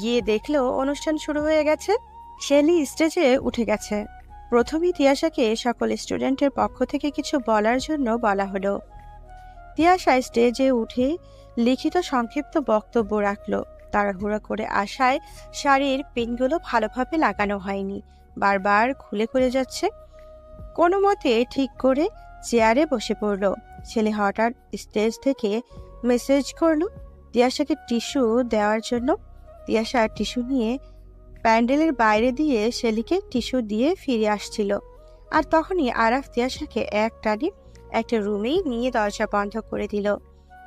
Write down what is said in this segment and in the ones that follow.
গিয়ে দেখল অনুষ্ঠান শুরু হয়ে গেছে। শেলি স্টেজে উঠে গেছে। প্রথমেই তিয়াশাকে সকল স্টুডেন্টের পক্ষ থেকে কিছু বলার জন্য বলা হলো। তিয়াশা স্টেজে উঠে লিখিত সংক্ষিপ্ত বক্তব্য রাখল। তাড়াহুড়া করে আসায় শাড়ির পিনগুলো ভালোভাবে লাগানো হয়নি। বারবার খুলে খুলে যাচ্ছে। কোনো মতে ঠিক করে চেয়ারে বসে পড়ল। ছেলে হঠাৎ স্টেজ থেকে মেসেজ করল, তিয়াশাকে টিস্যু দেওয়ার জন্য। তিয়াশা টিস্যু নিয়ে প্যান্ডেলের বাইরে দিয়ে শেলিকে টিস্যু দিয়ে ফিরে আসছিল। আর তখনই আরাফ তিয়াশাকে এক টানে একটা রুমেই নিয়ে দরজা বন্ধ করে দিল।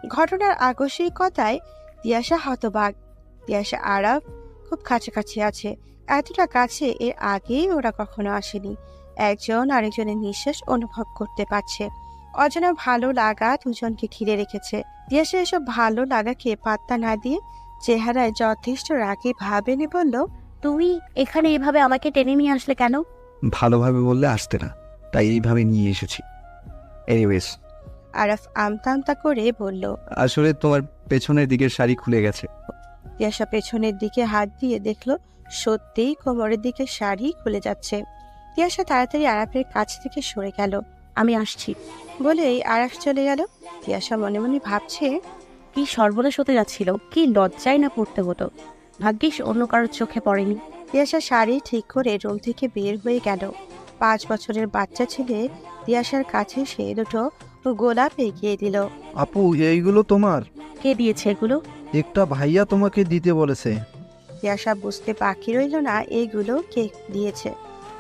ঘটনার আকস্মিকতায় তিয়াশা হতবাক। তিয়াশা, আরাফ খুব কাছাকাছি আছে। এতটা কাছে এর আগেই ওরা কখনো আসেনি। একজন আরেকজনের নিঃশ্বাস অনুভব করতে পারছে। অজানা ভালো লাগা দুজনকে ঘিরে রেখেছে। তিয়াশা এসব ভালো লাগাকে পাত্তা না দিয়ে চেহারায় যথেষ্ট রাগে ভাবেনি বলল তুমি এখানে এভাবে আমাকে টেনে নিয়ে আসলে কেন? ভালোভাবে বললে আসতে না তাই এইভাবে নিয়ে এসেছি। এনিওয়েজ আরাফ আমতা আমতা করে বলল আসলে তোমার পেছনের দিকের শাড়ি খুলে গেছে। তিয়াশা পেছনের দিকে হাত দিয়ে দেখল সত্যিই কোমরের দিকে শাড়ি খুলে যাচ্ছে। তিয়াশা তাড়াতাড়ি আরাফের কাছ থেকে সরে গেল। আমি আসছি। বলেই আরাফ চলে গেল। তিয়াশা মনে মনে ভাবছে কি সর্বনাশ হতে যাচ্ছিল কি লজ্জায় না পড়তে হতো। ভাগ্যিস অন্য কারোর চোখে পড়েনি। তিয়াশা শাড়ি ঠিক করে রুম থেকে বের হয়ে গেল। পাঁচ বছরের বাচ্চা ছেলে তিয়াশার কাছে সে দুটো গোলাপ এগিয়ে দিল। আপু এইগুলো তোমার? কে দিয়েছে এগুলো? একটা ভাইয়া তোমাকে দিতে বলেছে। তিয়াশা বুঝতে বাকি রইল না এইগুলো কে দিয়েছে?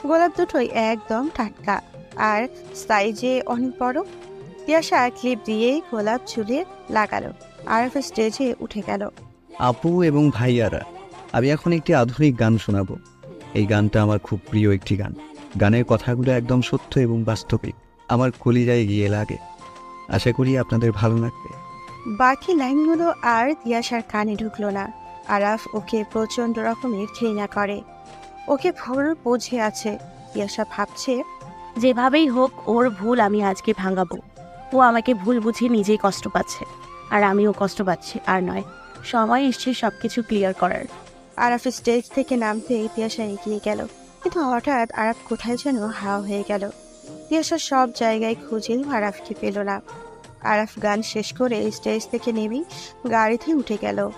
গোলাপ দুটোই একদম টাটকা। আর সাইজে অনেক বড়। তিয়াশা ক্লিপ দিয়ে গোলাপ চুলে লাগালো আরফ স্টেজে উঠে গেল। আপু এবং ভাইয়ারা আমি এখন একটি আধুনিক গান শোনাবো। এই গানটা আমার খুব প্রিয় একটি গান। গানের কথাগুলো একদম সত্য এবং বাস্তবিক। আমার কলিজায় গিয়ে লাগে। আশা করি আপনাদের ভালো লাগবে। বাকি লাইনগুলো আর তিয়াশার কানে ঢুকলো না। আরাফ ওকে প্রচণ্ড রকমের ঘৃণা করে। ওকে ভুল বোঝে আছে। তিয়াশা ভাবছে যেভাবেই হোক, ওর ভুল আমি আজকে ভাঙাবো। ও আমাকে ভুল বুঝিয়ে নিজেই কষ্ট পাচ্ছে। আর আমিও কষ্ট পাচ্ছি, আর নয়, সময় এসছে সবকিছু ক্লিয়ার করার। আরাফ স্টেজ থেকে নামতে তিয়াশা এগিয়ে গেল। কিন্তু হঠাৎ আরাফ কোথায় যেন হাওয়া হয়ে গেল। তিয়াশা সব জায়গায় খুঁজেও আরাফকে পেল না। আরাফ গান শেষ করে স্টেজ থেকে নেমেই গাড়িতে উঠে গেল।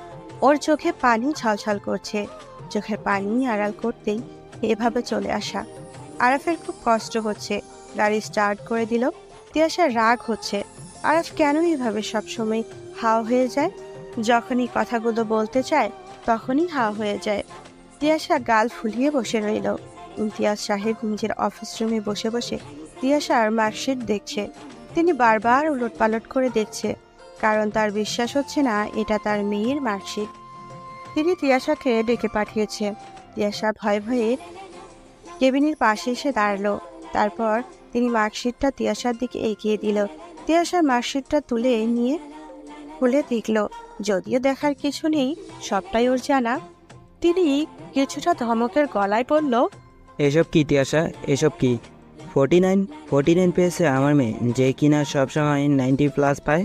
ওর চোখে পানি ছলছল করছে। চোখের পানি আড়াল করতেই এভাবে চলে আসা। আরাফের খুব কষ্ট হচ্ছে। গাড়ি স্টার্ট করে দিল। তিয়াশার রাগ হচ্ছে। আরাফ কেন এভাবে সবসময় হাওয়া হয়ে যায়? যখনই কথাগুলো বলতে চায়, তখনই হাওয়া হয়ে যায়। তিয়াশা গাল ফুলিয়ে বসে রইল। ইমতিয়াজ সাহেব নিজের অফিস রুমে বসে বসে তিয়াশার মার্কশিট দেখছে। তিনি বারবার উলট পালট করে দেখছে। কারণ তার বিশ্বাস হচ্ছে না, এটা তার মেয়ের মার্কশিট তিনি তিয়াশাকে ডেকে পাঠিয়েছে। তিয়াশা ভয়ে ভয়ে কেবিনের পাশে এসে দাঁড়াল। তারপর তিনি মার্কশিটটা তিয়াশার দিকে এগিয়ে দিল। তিয়াশার মার্কশিটটা তুলে নিয়ে খুলে দেখল যদিও দেখার কিছু নেই সবটাই ওর জানা। তিনি কিছুটা ধমকের গলায় বলল এসব কি তিয়াসা এসব কি? ফোর্টি নাইন ফোর্টি নাইন পেয়েছে আমার মেয়ে যে কিনা সবসময় নাইনটি প্লাস পায়?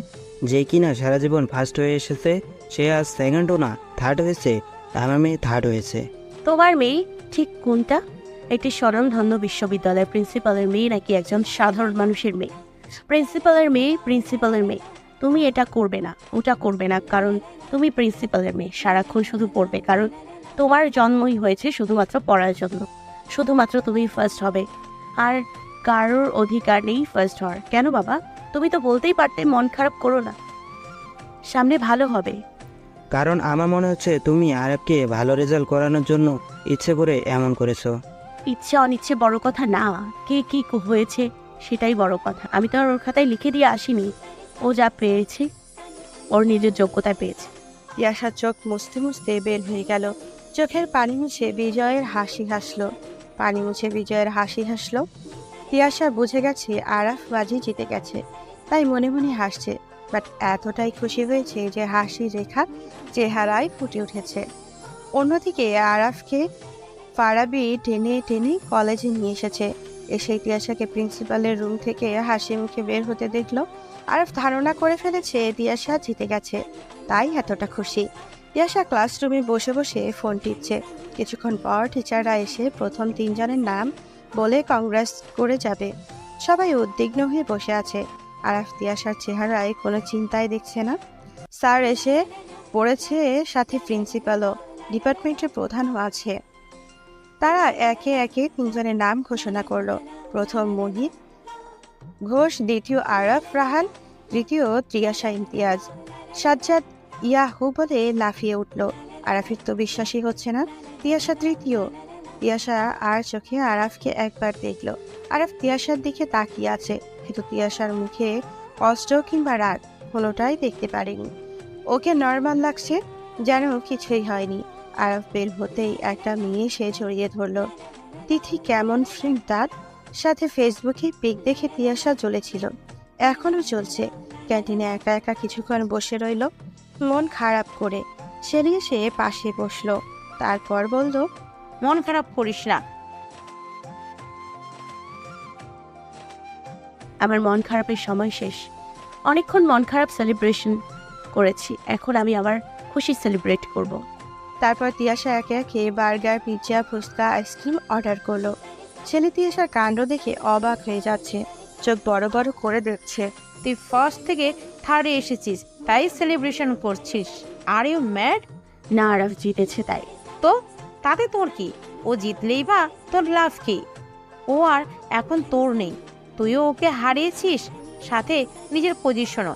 যে কিনা সারা জীবন ফার্স্ট হয়ে এসেছে সে আজ সেকেন্ডও না থার্ড হয়েছে আমার মেয়ে থার্ড হয়েছে। তোমার মেয়ে ঠিক কোনটা? একটি স্বনামধন্য বিশ্ববিদ্যালয়ের প্রিন্সিপালের মেয়ে নাকি একজন সাধারণ মানুষের মেয়ে? প্রিন্সিপালের মেয়ে প্রিন্সিপালের মেয়ে। তুমি এটা করবে না, ওটা করবে না, কারণ তুমি প্রিন্সিপালের মেয়ে। সারাক্ষণ শুধু পড়বে, কারণ তোমার জন্মই হয়েছে শুধুমাত্র পড়ার জন্য। শুধুমাত্র তুমি ফার্স্ট হবে। আর কারোর অধিকার নেই ফার্স্ট হওয়ার। কেন বাবা? তুমি তো বলতেই পারতে মন খারাপ করো না। সামনে ভালো হবে। কারণ আমার মনে হচ্ছে তুমি আরবকে ভালো রেজাল্ট করানোর জন্য ইচ্ছে করে এমন করেছ। ইচ্ছে অনিচ্ছে বড় কথা না। কে কি হয়েছে সেটাই বড় কথা। আমি তো আর ওর খাতায় লিখে দিয়ে আসিনি। ও যা পেয়েছে, ওর নিজের যোগ্যতা পেয়েছে। তিয়াশা চোখ মুছতে মুছতে বের হয়ে গেল। চোখের পানি মুছে বিজয়ের হাসি হাসলো। পানি মুছে বিজয়ের হাসি হাসলো। তিয়াশা বুঝে গেছে আরাফ বাজি জিতে গেছে। তাই মনে মনে হাসছে। বাট এতটাই খুশি হয়েছে যে হাসি রেখা চেহারায় ফুটে উঠেছে। অন্যদিকে আরাফকে ফারাবি টেনে টেনে কলেজে নিয়ে এসেছে। এসে তিয়াশাকে প্রিন্সিপালের রুম থেকে হাসি মুখে বের হতে দেখল। আর ধারণা করে ফেলেছে তিয়াশা জিতে গেছে। তাই এতটা খুশি। তিয়াশা ক্লাসরুমে বসে বসে ফোন টিপছে। কিছুক্ষণ পর টিচাররা এসে প্রথম তিনজনের নাম বলে কংগ্রেস করে যাবে। সবাই উদ্বিগ্ন হয়ে বসে আছে। আরফ তিয়াশার চেহারায় কোনো চিন্তাই দেখছে না। স্যার এসে পড়েছে সাথে প্রিন্সিপালও। ডিপার্টমেন্টের প্রধানও আছে। তারা একে একে তিনজনের নাম ঘোষণা করল। প্রথম মোহিত, ঘোষ, দ্বিতীয় আরফ রাহান, তৃতীয় ত্রিয়াশা ইমতিয়াজ। সাজ্জাদ ইয়াহু বলে লাফিয়ে উঠল। আরাফের তো বিশ্বাসই হচ্ছে না। তিয়াশা তৃতীয় তিয়াশা আর চোখে আরাফকে একবার দেখল। আরাফ তিয়াশার দিকে তাকিয়ে আছে, কিন্তু তিয়াশার মুখে কষ্ট কিংবা রাগ কোনোটাই দেখতে পারেনি। ওকে নর্মাল লাগছে, যেন কিছুই হয়নি। আরফ বের হতেই একটা মেয়ে সে জড়িয়ে ধরলো। তিথি কেমন ফ্রেন্ড তার সাথে ফেসবুকে পিক দেখে তিয়াশা জ্বলেছিল। এখনও চলছে ক্যান্টিনে একা একা কিছুক্ষণ বসে রইল মন খারাপ করে। সেরিয়ে সে পাশে বসল। তারপর বলল, মন খারাপ করিস না। আমার মন খারাপের সময় শেষ। অনেকক্ষণ মন খারাপ সেলিব্রেশন করেছি। এখন আমি আবার খুশি সেলিব্রেট করব। তারপর তিয়াশা একে একে burger, pizza, phuchka, ice cream order করল। ছেলে তিয়াশার কাণ্ড দেখে অবাক হয়ে যাচ্ছে। চোখ বড় বড় করে দেখছে। তুই ফার্স্ট থেকে থার্ডে এসেছিস, তাই সেলিব্রেশন করছিস। আর ইউ ম্যাড না আরফ জিতেছে তাই। তো? তাতে তোর কি? ও জিতলেই বা তোর লাভ কি? ও আর এখন তোর নেই। তুইও ওকে হারিয়েছিস, সাথে নিজের পজিশনও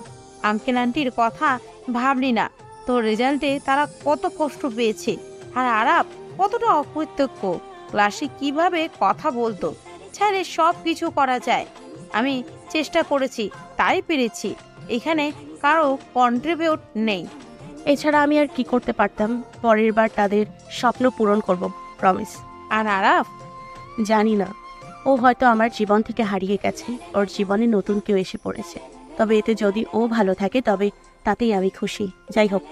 আঙ্কেল আন্টির কথা ভাবলি না। তোর রেজাল্টে তারা কত কষ্ট পেয়েছে। আর আরাপ কতটা অকৃতজ্ঞ ক্লাসে কীভাবে কথা বলতো? ছাড়ে সব কিছু করা যায়। আমি চেষ্টা করেছি তাই পেরেছি। এখানে কারও কন্ট্রিবিউট নেই। এছাড়া আমি আর কি করতে পারতাম? পরের বার তাদের স্বপ্ন পূরণ করব প্রমিস আর আরাফ? জানি না। ও হয়তো আমার জীবন থেকে হারিয়ে গেছে। ওর জীবনে নতুন কেউ এসে পড়েছে। তবে এতে যদি ও ভালো থাকে তবে তাতেই আমি খুশি। যাই হোক,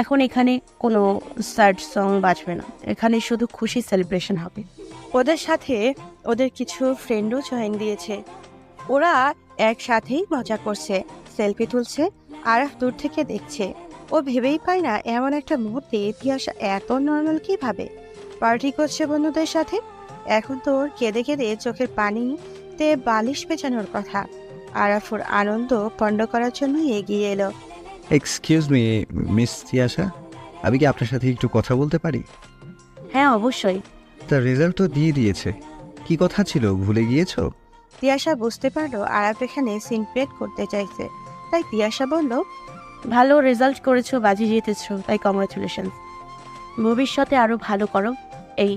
এখন এখানে কোনো স্যাড সং বাজবে না। এখানে শুধু খুশি সেলিব্রেশন হবে। ওদের সাথে ওদের কিছু ফ্রেন্ডও জয়েন দিয়েছে। ওরা একসাথেই মজা করছে, সেলফি তুলছে, আরাফ দূর থেকে দেখছে। ও ভেবেই পায় না, এমন একটা মুহূর্তে ইতিহাস এত নর্মাল কীভাবে? পার্টি করছে বন্ধুদের সাথে? এখন তো ওর কেঁদে কেঁদে চোখের পানিতে বালিশ পেঁচানোর কথা। আরাফুর আনন্দ পণ্ড করার জন্য এগিয়ে এলো। এক্সকিউজ মি মিস তিয়াশা আমি কি আপনার সাথে একটু কথা বলতে পারি? হ্যাঁ অবশ্যই। তার রেজাল্ট তো দিয়ে দিয়েছে। কি কথা ছিল? ভুলে গিয়েছো? তিয়াশা বুঝতে পারল আরাফ এখানে সিনক্রেট করতে চাইছে। তাই তিয়াশা বলল ভালো রেজাল্ট করেছ বাজি জিতেছো তাই কংগ্রাচুলেশন ভবিষ্যতে আরও ভালো করো এই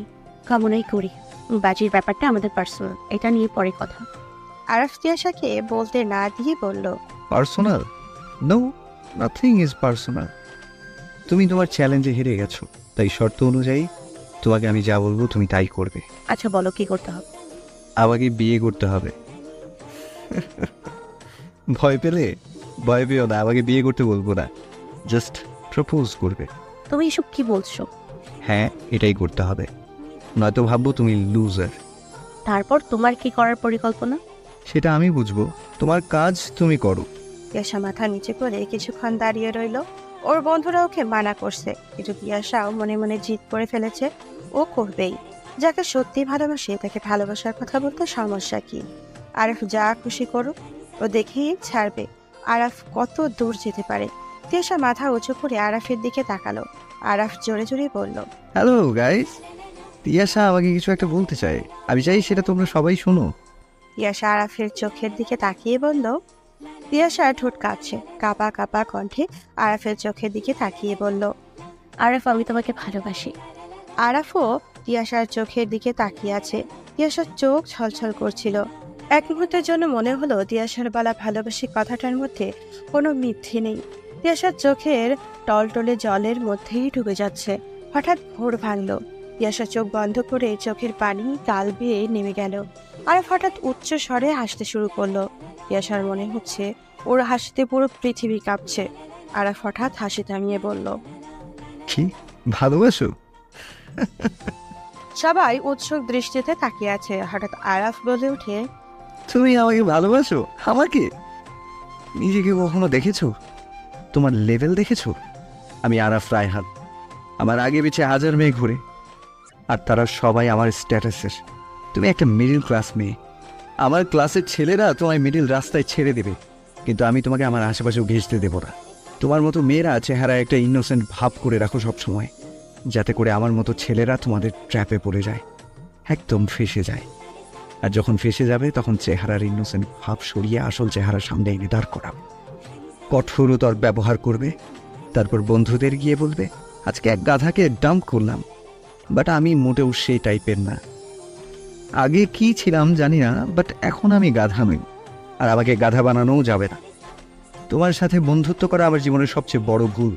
কামনাই করি। বাজির ব্যাপারটা আমাদের পার্সোনাল এটা নিয়ে পরে কথা। আরাফ তিয়াশাকে বলতে না দিয়ে বলল personal no nothing is personal তুমি তোমার চ্যালেঞ্জে হেরে গেছো তাই শর্ত অনুযায়ী তোমাকে আমি যা বলব তুমি তাই করবে। আচ্ছা বলো কি করতে হবে? আমাকে বিয়ে করতে হবে। ভয় পেলে? ভয় পেও না আমাকে বিয়ে করতে বলব না। জাস্ট প্রপোজ করবে। তুমি এসব কি বলছো? হ্যাঁ এটাই করতে হবে। নয়তো ভাববো তুমি লুজার তারপর তোমার কি করার পরিকল্পনা? সেটা আমি বুঝব। তোমার কাজ তুমি করো। তিয়াশা মাথা নিচে করে কিছুক্ষণ দাঁড়িয়ে রইল। ওর বন্ধুরা ওকে মানা করছে। কিন্তু তিয়াশাও মনে মনে জিদ করে ফেলেছে। ও করবেই। যাকে সত্যি ভালোবাসে তাকে ভালোবাসার কথা বলতে সমস্যা কি? আরফ যা খুশি করুক ও দেখেই ছাড়বে। আরাফ কত দূর যেতে পারে। তিয়াশা মাথা উঁচু করে আরাফের দিকে তাকালো। আরাফ জোরে জোরে বলল হ্যালো গাইস তিয়াশা আমাকে কিছু একটা বলতে চায়। আমি চাই সেটা তোমরা সবাই শোনো। তিয়াশা আরাফের চোখের দিকে তাকিয়ে বলল তিয়াশা ঠোঁট কাঁপছে। কাপা কাপা কণ্ঠে আরাফের চোখের দিকে তাকিয়ে বলল আরেফ আমি তোমাকে ভালোবাসি। আরাফও তিয়াশার চোখের দিকে তাকিয়ে আছে। তিয়াশার চোখ ছলছল করছিল। এক মুহূর্তের জন্য মনে হলো তিয়াশার বলা ভালোবাসি কথাটার মধ্যে কোনো মিথ্যে নেই। তিয়াশার চোখের টলটলে জলের মধ্যেই ডুবে যাচ্ছে। হঠাৎ ভোর ভাঙল। তিয়াশা চোখ বন্ধ করে চোখের পানি গাল বেয়ে নেমে গেল। আরাফ হঠাৎ উচ্চ স্বরে হাসতে শুরু করল তিয়াশার মনে হচ্ছে ওর হাসিতে পুরো পৃথিবী কাঁপছে। আরাফ হঠাৎ হাসি থামিয়ে বলল কি? ভালোবাসো? সবাই উৎসুক দৃষ্টিতে তাকিয়ে আছে। হঠাৎ আরাফ বলে উঠে তুমি আমাকে ভালোবাসো? আমাকে? নিজেকে কখনো দেখেছ? তোমার লেভেল দেখেছ? আমি আরাফ রায়হান। আমার আগে পিছিয়ে হাজার মেয়ে ঘুরে। আর তারা সবাই আমার স্ট্যাটাসের তুমি একটা মিডিল ক্লাস মেয়ে। আমার ক্লাসের ছেলেরা তোমায় মিডিল রাস্তায় ছেড়ে দেবে, কিন্তু আমি তোমাকে আমার আশেপাশেও ঘেঁচতে দেবো না। তোমার মতো মেয়েরা চেহারা একটা ইনোসেন্ট ভাব করে রাখো সব সময়, যাতে করে আমার মতো ছেলেরা তোমাদের ট্র্যাপে পড়ে যায়, একদম ফেসে যায়। আর যখন ফেসে যাবে, তখন চেহারার ইনোসেন্ট ভাব সরিয়ে আসল চেহারা সামনে এনে দাঁড় করাবে কঠোরতর ব্যবহার করবে, তারপর বন্ধুদের গিয়ে বলবে, আজকে এক গাধাকে ডাম্প করলাম বাট আমি মোটেও সেই টাইপের না। আগে কি ছিলাম জানি না বাট এখন আমি গাধা নই। আর আমাকে গাধা বানানোও যাবে না। তোমার সাথে বন্ধুত্ব করা আমার জীবনের সবচেয়ে বড় ভুল।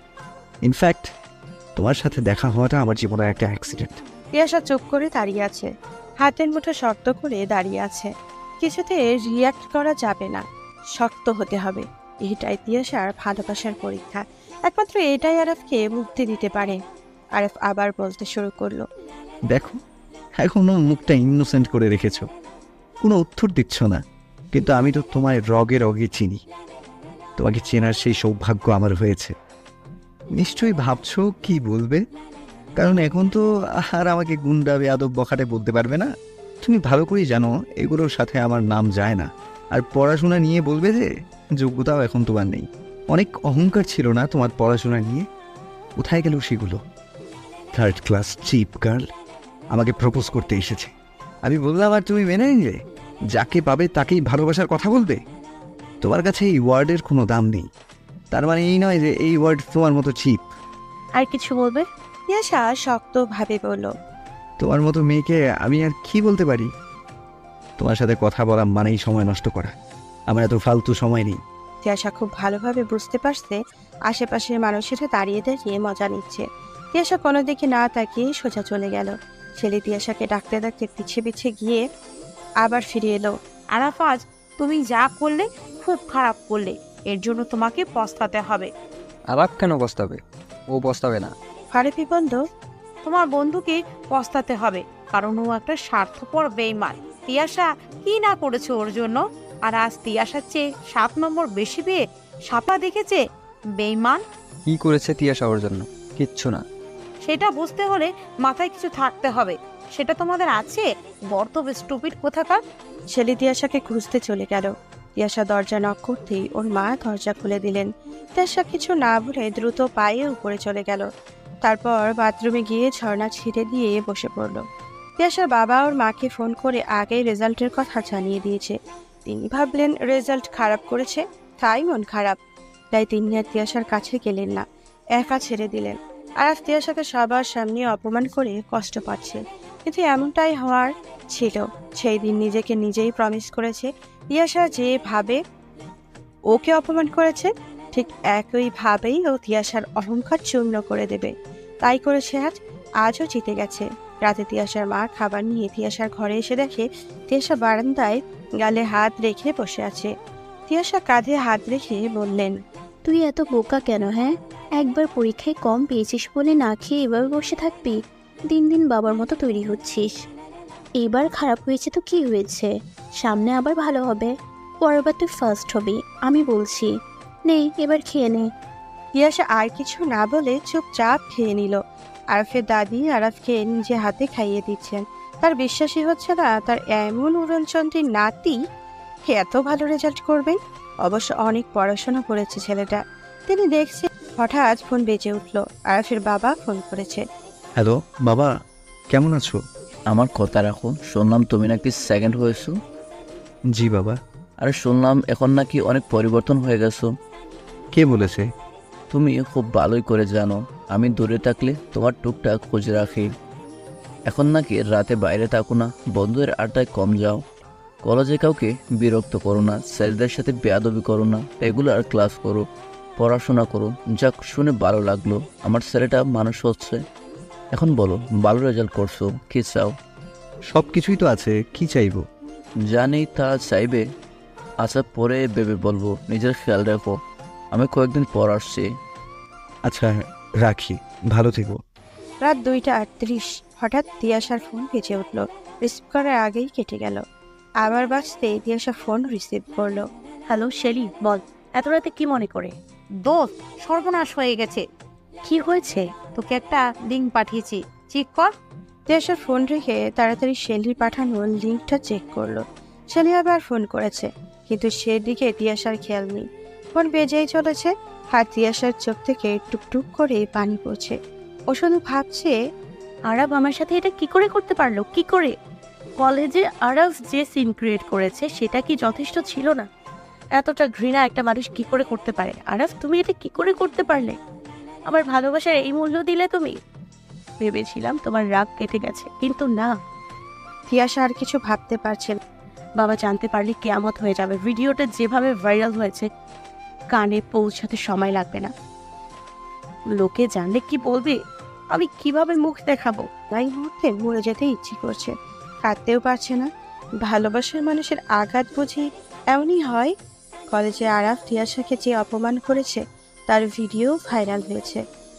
ইনফ্যাক্ট তোমার সাথে দেখা হওয়াটা আমার জীবনের একটা অ্যাক্সিডেন্ট তিয়াশা চুপ করে দাঁড়িয়ে আছে। হাতের মুঠো শক্ত করে দাঁড়িয়ে আছে। কিছুতে রিয়াক্ট করা যাবে না। শক্ত হতে হবে। এটাই তিয়াশার ভালোবাসার পরীক্ষা। একমাত্র এটাই আরফকে মুক্তি দিতে পারে। আরফ আবার বলতে শুরু করল। দেখো এখনও মুখটা ইনোসেন্ট করে রেখেছ। কোনো উত্তর দিচ্ছ না, কিন্তু আমি তো তোমায় রগে রগে চিনি। তোমাকে চেনার সেই সৌভাগ্য আমার হয়েছে। নিশ্চয়ই ভাবছ কি বলবে? কারণ এখন তো আর আমাকে গুন্ডা, বেয়াদব বখাটে বলতে পারবে না। তুমি ভালো করেই জানো, এগুলোর সাথে আমার নাম যায় না। আর পড়াশোনা নিয়ে বলবে যে, যোগ্যতাও এখন তোমার নেই। অনেক অহংকার ছিল না তোমার পড়াশোনা নিয়ে? কোথায় গেল সেগুলো? থার্ড ক্লাস চিপ গার্ল আমাকে প্রপোজ করতে এসেছে। আমি বললাম আর তুমি মেনে নিলে? যাকে পাবে তাকেই ভালোবাসার কথা বলবে? তোমার কাছে এই ওয়ার্ডের কোনো দাম নেই। তার মানে এই নয় যে এই ওয়ার্ড তোমার মতো চিপ আর কিছু বলবে? তিয়াশা শক্তভাবে বলল তোমার মতো মেয়েকে আমি আর কি বলতে পারি? তোমার সাথে কথা বলা মানেই সময় নষ্ট করা। আমার এত ফালতু সময় নেই। তিয়াশা খুব ভালোভাবে বুঝতে পারছে আশেপাশের মানুষেরা দাঁড়িয়ে দাঁড়িয়ে মজা নিচ্ছে। তিয়াশা কোনো দিকে না তাকিয়ে সোজা চলে গেল। ছেলে তিয়াশাকে ডাকতে ডাকতে পিছিয়ে পিছিয়ে গিয়ে আবার ফিরে এলো। আরাফাজ তুমি যা করলে খুব খারাপ করলে এর জন্য তোমাকে পস্তাতে হবে। আরাপ কেন বসতাবে ও বসতাবে না। ফারেফি বন্ধু তোমার বন্ধুকে পস্তাতে হবে কারণ ও একটা স্বার্থপর বেইমান। তিয়াশা কি না করেছে ওর জন্য? আর আজ তিয়াশার চেয়ে সাত নম্বর বেশি পেয়ে সাপা দেখেছে বেইমান? কি করেছে তিয়াশা ওর জন্য? কিচ্ছু না। সেটা বুঝতে হলে মাথায় কিছু থাকতে হবে। সেটা তোমাদের আছে? বর্তবে স্টুপিড কোথাকার? ছেলে তিয়াশাকে খুঁজতে চলে গেল। তিয়াশা দরজা নক করতেই ওর মা দরজা খুলে দিলেন। তিয়াশা কিছু না বলে দ্রুত পায়ে উপরে চলে গেল। তারপর বাথরুমে গিয়ে ঝর্ণা ছিঁড়ে দিয়ে বসে পড়ল। তিয়াশার বাবা ওর মাকে ফোন করে আগেই রেজাল্টের কথা জানিয়ে দিয়েছে। তিনি ভাবলেন, রেজাল্ট খারাপ করেছে, তাই মন খারাপ। তাই তিনি আর তিয়াশার কাছে গেলেন না। একা ছেড়ে দিলেন। আর আজ তিয়াশাকে সবার সামনে অপমান করে কষ্ট পাচ্ছে। কিন্তু এমনটাই হওয়ার ছিল। সেই দিন নিজেকে নিজেই প্রমিস করেছে তিয়াশা যেভাবে ওকে অপমান করেছে, ঠিক একইভাবেই ও তিয়াশার অহংকার চূর্ণ করে দেবে। তাই করেছে আজ, আজও জিতে গেছে। রাতে তিয়াশার মা খাবার নিয়ে তিয়াশার ঘরে এসে দেখে তিয়াশা বারান্দায় গালে হাত রেখে বসে আছে। তিয়াশা কাঁধে হাত রেখে বললেন তুই এত বোকা কেন হ্যাঁ? একবার পরীক্ষায় কম পেয়েছিস বলে না খেয়ে এবার বসে থাকবি? দিন দিন বাবার মতো তৈরি হচ্ছিস। এবার খারাপ হয়েছে তো কি হয়েছে? সামনে আবার ভালো হবে। পরেরবার তুই ফার্স্ট হবি, আমি বলছি। নে, এবার খেয়ে নে। তিয়াশা আর কিছু না বলে চুপচাপ খেয়ে নিল। আরফের দাদি আরফকে নিজে হাতে খাইয়ে দিচ্ছেন। তার বিশ্বাসই হচ্ছে না, তার এমন উড়নচন্দ্রীর নাতি এত ভালো রেজাল্ট করবেন? অবশ্য অনেক পড়াশোনা করেছে ছেলেটা। তিনি দেখছে হঠাৎ ফোন বেজে উঠল। আরফের বাবা ফোন করেছে। হ্যালো বাবা কেমন আছো? আমার কথা রাখো শুনলাম তুমি নাকি সেকেন্ড হয়েছো। জি বাবা। আর শুনলাম এখন নাকি অনেক পরিবর্তন হয়ে গেছো। কে বলেছে? তুমি খুব ভালোই করে জানো আমি দূরে থাকলে তোমার টুকটাক খোঁজ রাখি। এখন নাকি রাতে বাইরে থাকো না বন্ধুদের আড্ডায় কম যাও। কলেজে কাউকে বিরক্ত করো না স্যারদের সাথে বেয়াদবি করো না রেগুলার ক্লাস করো পড়াশোনা করো যাক শুনে ভালো লাগল। আমার ছেলেটা মানুষ হচ্ছে। এখন বলো ভালো রেজাল্ট করছ কি চাও? সব কিছুই তো আছে কি চাইব? জানি তা চাইবে আচ্ছা পরে ভেবে বলব নিজের খেয়াল রাখো। আমি কয়েকদিন পর আসছি। আচ্ছা রাখি ভালো থেকো। রাত দুইটা আটত্রিশ হঠাৎ তিয়াশার ফোন বেজে উঠল। রিসিভ করার আগেই কেটে গেল। আবার বাঁচতে তিয়াশা ফোন রিসিভ করল। হ্যালো শেলি বল, এত রাতে কি মনে করে? দোষ সর্বনাশ হয়ে গেছে। কি হয়েছে? তোকে একটা লিঙ্ক পাঠিয়েছি চেক কর। তিয়াশা ফোন রেখে তাড়াতাড়ি শেলির পাঠানো লিঙ্কটা চেক করল। শেলি আবার ফোন করেছে, কিন্তু সেদিকে তিয়াশার খেয়াল নেই। ফোন বেজেই চলেছে, আর তিয়াশার চোখ থেকে টুকটুক করে পানি পড়ছে। ও শুধু ভাবছে, আরব আমার সাথে এটা কি করে করতে পারল? কি করে? কলেজে আরব যে সিন ক্রিয়েট করেছে, সেটা কি যথেষ্ট ছিল না? এতটা ঘৃণা একটা মানুষ কি করে করতে পারে? আরব তুমি এটা কি করে করতে পারলে? আমার ভালোবাসার এই মূল্য দিলে তুমি? ভেবেছিলাম তোমার রাগ কেটে গেছে, কিন্তু না। তিয়াশা আর কিছু ভাবতে পারছে না। বাবা জানতে পারলে কেয়ামত হয়ে যাবে। ভিডিওটা যেভাবে ভাইরাল হয়েছে, কানে পৌঁছাতে সময় লাগবে না। লোকে জানলে কি বলবে? আমি কীভাবে মুখ দেখাবো? তাই মুহূর্তে মরে যেতে ইচ্ছে করছে। কাঁদতেও পারছে না। ভালোবাসার মানুষের আঘাত বুঝি এমনই হয়। কলেজে আরাফ তিয়াশাকে যে অপমান করেছে তার ভিডিও ভাইরাল হয়েছে।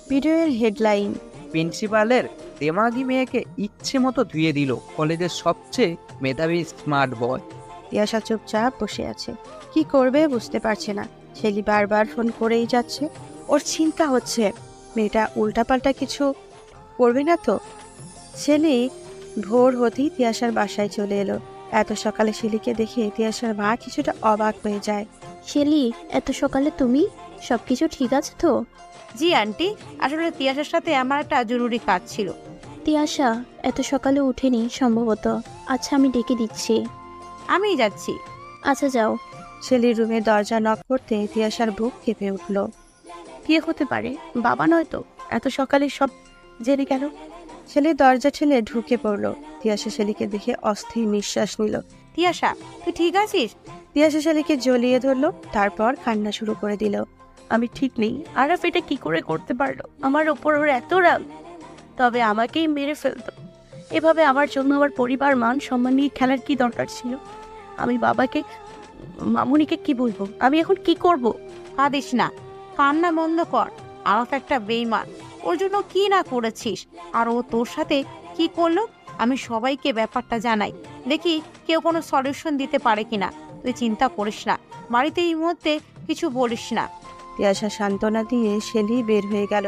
ভিডিওর হেডলাইন। প্রিন্সিপালের দেমাগি মেয়েকে ইচ্ছে মতো ধুয়ে দিল কলেজের সবচেয়ে মেধাবী স্মার্ট বয়। তিয়াশা চুপচাপ বসে আছে। কি করবে বুঝতে পারছে না। ছেলি বারবার ফোন করেই যাচ্ছে। ওর চিন্তা হচ্ছে মেয়েটা উল্টাপাল্টা কিছু করবে না তো? ছেলি ভোর হতেই তিয়াশার বাসায় চলে এলো। এত সকালে শিলিকে দেখে তিয়াশার মা কিছুটা অবাক হয়ে যায়। শেলি এত সকালে তুমি? সব কিছু ঠিক আছে তো? জি আন্টি। আসলে তিয়াসের সাথে আমার একটা জরুরি কাজ ছিল। তিয়াশা এত সকালে উঠেনি সম্ভবত। আচ্ছা আমি ডেকে দিচ্ছি। আমিই যাচ্ছি। আচ্ছা যাও। শেলির রুমে দরজা নক করতে তিয়াশার বুক কেঁপে উঠল। কে হতে পারে? বাবা নয় তো? এত সকালে সব জেনে গেল। ছেলে দরজা ঠেলে ঢুকে পড়ল। তিয়াশা শেলিকে দেখে অস্থির নিঃশ্বাস নিল। তিয়াসা তুই ঠিক আছিস? তিয়াশা শেলিকে জ্বলিয়ে ধরলো তারপর কান্না শুরু করে দিল। আমি ঠিক নেই। আরাফ এটা কি করে করতে পারল? আমার ওপর ওর এত রাগ। তবে আমাকেই মেরে ফেলতো। এভাবে আমার জন্য আমার পরিবার মান সম্মান নিয়ে খেলার কি দরকার ছিল? আমি বাবাকে মামুনিকে কি বলব? আমি এখন কি করব? কাঁদিস না। কান্না বন্ধ কর। আরফ একটা বেইমান। ওর জন্য কি না করেছিস? আর ও তোর সাথে কি করল? আমি সবাইকে ব্যাপারটা জানাই। দেখি কেউ কোনো সলিউশন দিতে পারে কিনা। তুই চিন্তা করিস না। বাড়িতে এই মুহূর্তে কিছু বলিস না। তিয়াশা সান্ত্বনা দিয়ে শেলি বের হয়ে গেল।